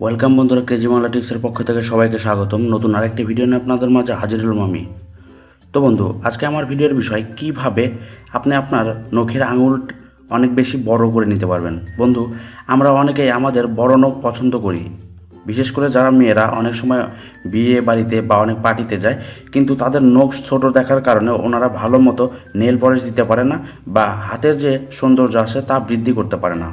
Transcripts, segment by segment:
Welcome বন্ধুরা crazy Bangla টিপসের পক্ষ থেকে সবাইকে স্বাগতম। নতুন আরেকটি ভিডিও নিয়ে আপনাদের মাঝে হাজির হলাম আমি। তো বন্ধু, আজকে আমার ভিডিওর বিষয়, কীভাবে আপনি আপনার নখের আঙুল অনেক বেশি বড় করে নিতে পারবেন? বন্ধু, আমরা অনেকেই আমাদের বড় নখ পছন্দ করি। বিশেষ করে যারা মেয়েরা অনেক সময় বিয়ে বাড়িতে বা অনেক পার্টিতে যায়, কিন্তু তাদের নখ ছোট দেখার কারণে ওনারা ভালো মতো নেল পলিশ দিতে পারে না বা হাতের যে সৌন্দর্য আসে তা বৃদ্ধি করতে পারে না।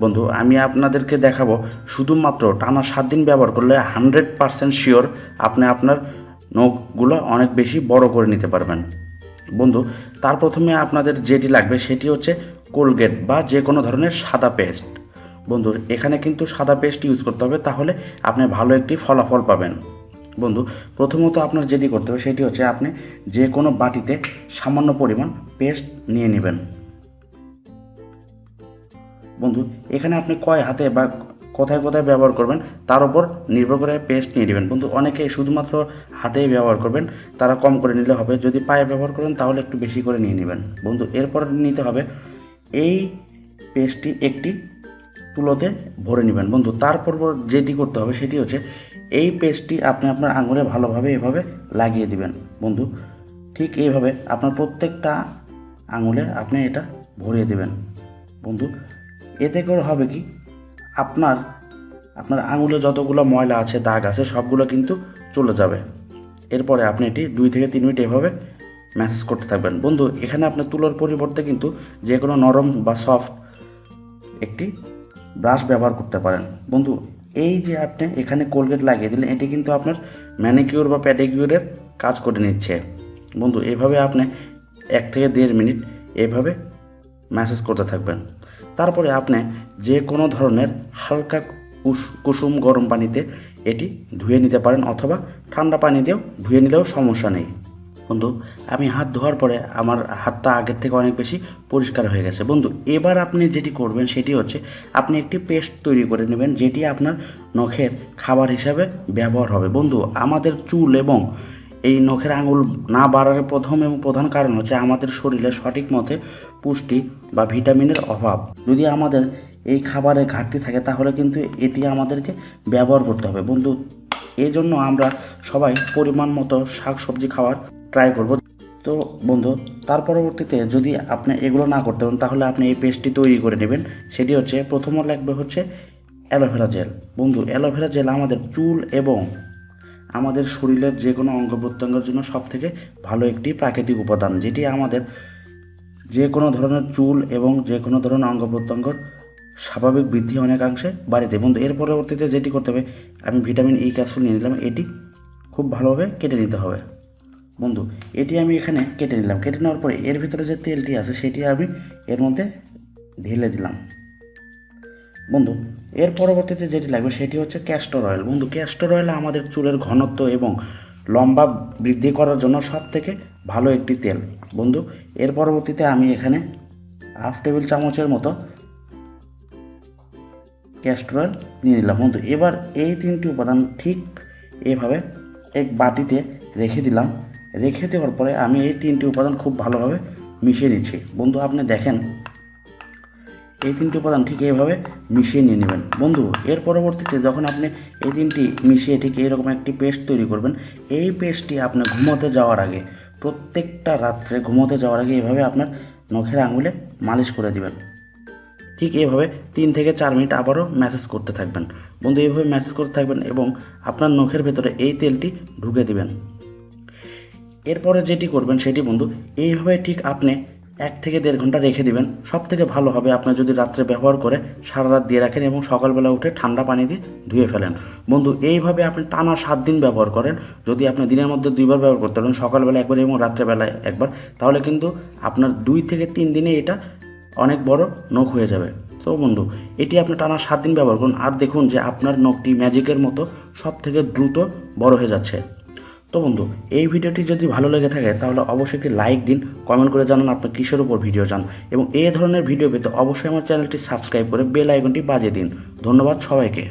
বন্ধু, আমি আপনাদেরকে দেখাবো শুধুমাত্র টানা সাত দিন ব্যবহার করলে হান্ড্রেড পারসেন্ট শিওর আপনি আপনার নখগুলো অনেক বেশি বড় করে নিতে পারবেন। বন্ধু, তার প্রথমে আপনাদের যেটি লাগবে সেটি হচ্ছে কোলগেট বা যে কোনো ধরনের সাদা পেস্ট। বন্ধু, এখানে কিন্তু সাদা পেস্ট ইউজ করতে হবে, তাহলে আপনি ভালো একটি ফলাফল পাবেন। বন্ধু, প্রথমত আপনার যেটি করতে হবে সেটি হচ্ছে আপনি যে কোনো বাটিতে সামান্য পরিমাণ পেস্ট নিয়ে নেবেন। বন্ধু, এখানে আপনি কয় হাতে বা কোথায় কোথায় ব্যবহার করবেন, তার উপর নির্ভর করে পেস্ট নিয়ে নেবেন। বন্ধু, অনেকে শুধুমাত্র হাতেই ব্যবহার করবেন, তারা কম করে নিলে হবে। যদি পায়ে ব্যবহার করেন, তাহলে একটু বেশি করে নিয়ে নেবেন। বন্ধু, এরপর নিতে হবে, এই পেস্টটি একটি তুলোতে ভরে নেবেন। বন্ধু, তারপর যেটি করতে হবে, সেটি হচ্ছে এই পেস্টটি আপনি আপনার আঙুলে ভালোভাবে এভাবে লাগিয়ে দিবেন। বন্ধু, ঠিক এইভাবে আপনার প্রত্যেকটা আঙুলে আপনি এটা ভরিয়ে দেবেন। বন্ধু এতে করে হবে কি? আপনার আপনার আঙুলে যতগুলো ময়লা আছে, দাগ আছে, সবগুলো কিন্তু চলে যাবে। এরপরে আপনি এটি দুই থেকে তিন মিনিট এভাবে ম্যাসেজ করতে থাকবেন। বন্ধু, এখানে আপনি তুলোর পরিবর্তে কিন্তু যে কোনো নরম বা সফট একটি ব্রাশ ব্যবহার করতে পারেন। বন্ধু, এই যে আপনি এখানে কোলগেট লাগিয়ে দিলেন, এটি কিন্তু আপনার ম্যানিকিউর বা প্যাডিকিউরের কাজ করে নিচ্ছে। বন্ধু, এভাবে আপনি এক থেকে দেড় মিনিট এভাবে ম্যাসেজ করতে থাকবেন। তারপরে আপনি যে কোনো ধরনের হালকা কুস- কুসুম গরম পানিতে এটি ধুয়ে নিতে পারেন অথবা ঠান্ডা পানি দিয়েও ধুয়ে নিলেও সমস্যা নেই। বন্ধু, আমি হাত ধোয়ার পরে আমার হাতটা আগের থেকে অনেক বেশি পরিষ্কার হয়ে গেছে। বন্ধু, এবার আপনি যেটি করবেন সেটি হচ্ছে আপনি একটি পেস্ট তৈরি করে নেবেন যেটি আপনার নখের খাবার হিসাবে ব্যবহার হবে। বন্ধু, আমাদের চুল এবং এই নখের আঙুল না বাড়ার প্রথম এবং প্রধান কারণ হচ্ছে আমাদের শরীরে সঠিক মতে পুষ্টি বা ভিটামিনের অভাব। যদি আমাদের এই খাবারে ঘাটতি থাকে, তাহলে কিন্তু এটি আমাদেরকে ব্যবহার করতে হবে। বন্ধু এই জন্য আমরা সবাই পরিমাণ মতো শাক সবজি খাওয়ার ট্রাই করব। তো বন্ধু, তার পরবর্তীতে যদি আপনি এগুলো না করতে পারেন, তাহলে আপনি এই পেস্টটি তৈরি করে নেবেন। সেটি হচ্ছে প্রথম লাগবে হচ্ছে অ্যালোভেরা জেল। বন্ধু, অ্যালোভেরা জেল আমাদের চুল এবং আমাদের শরীরের যে কোনো অঙ্গ প্রত্যঙ্গের জন্য সব থেকে ভালো একটি প্রাকৃতিক উপাদান, যেটি আমাদের যে কোনো ধরনের চুল এবং যে কোনো ধরনের অঙ্গ প্রত্যঙ্গর স্বাভাবিক বৃদ্ধি অনেকাংশে বাড়িতে। বন্ধু, এর পরবর্তীতে যেটি করতে হবে, আমি ভিটামিন ই ক্যাপসুল নিয়ে নিলাম, এটি খুব ভালোভাবে কেটে নিতে হবে। বন্ধু, এটি আমি এখানে কেটে নিলাম। কেটে নেওয়ার পরে এর ভিতরে যে তেলটি আছে, সেটি আমি এর মধ্যে ঢেলে দিলাম। বন্ধু, এর পরবর্তীতে যেটি লাগবে সেটি হচ্ছে ক্যাস্টর অয়েল বন্ধু ক্যাস্টর অয়েল আমাদের চুলের ঘনত্ব এবং লম্বা বৃদ্ধি করার জন্য সব থেকে ভালো একটি তেল। বন্ধু, এর পরবর্তীতে আমি এখানে হাফ টেবিল চামচের মতো ক্যাস্টর অয়েল নিয়ে নিলাম। বন্ধু, এবার এই তিনটি উপাদান ঠিক এভাবে এক বাটিতে রেখে দিলাম। রেখে দেওয়ার পরে আমি এই তিনটি উপাদান খুব ভালোভাবে মিশিয়ে নিচ্ছি। বন্ধু, আপনি দেখেন এই তিনটি উপাদান ঠিক এইভাবে মিশিয়ে নিয়ে নেবেন। বন্ধু, এর পরবর্তীতে যখন আপনি এই তিনটি মিশিয়ে ঠিক এইরকম একটি পেস্ট তৈরি করবেন, এই পেস্টটি আপনি ঘুমোতে যাওয়ার আগে, প্রত্যেকটা রাত্রে ঘুমোতে যাওয়ার আগে এইভাবে আপনার নখের আঙুলে মালিশ করে দিবেন। ঠিক এইভাবে তিন থেকে চার মিনিট আবারও ম্যাসেজ করতে থাকবেন। বন্ধু, এইভাবে ম্যাসেজ করতে থাকবেন এবং আপনার নখের ভেতরে এই তেলটি ঢুকে দিবেন। এরপরে যেটি করবেন সেটি বন্ধু, এইভাবে ঠিক আপনি এক থেকে দেড় ঘণ্টা রেখে দিবেন। সব থেকে ভালো হবে আপনি যদি রাত্রে ব্যবহার করে সারা রাত দিয়ে রাখেন এবং সকালবেলা উঠে ঠান্ডা পানি দিয়ে ধুয়ে ফেলেন। বন্ধু, এইভাবে আপনি টানা সাত দিন ব্যবহার করেন। যদি আপনি দিনের মধ্যে দুইবার ব্যবহার করতে পারেন, সকালবেলা একবার এবং রাত্রেবেলায় একবার, তাহলে কিন্তু আপনার দুই থেকে তিন দিনে এটা অনেক বড় নখ হয়ে যাবে। তো বন্ধু, এটি আপনি টানা সাত দিন ব্যবহার করুন। আর দেখুন যে আপনার নখটি ম্যাজিকের মতো সব থেকে দ্রুত বড় হয়ে যাচ্ছে। তো বন্ধু, এই ভিডিওটি যদি ভালো লেগে থাকে, তাহলে অবশ্যই একটি লাইক দিন, কমেন্ট করে জানান আপনি কিসের উপর ভিডিও চান, এবং এই ধরনের ভিডিও পেতে অবশ্যই আমার চ্যানেলটি সাবস্ক্রাইব করে বেল আইকনটি বাজিয়ে দিন। ধন্যবাদ সবাইকে।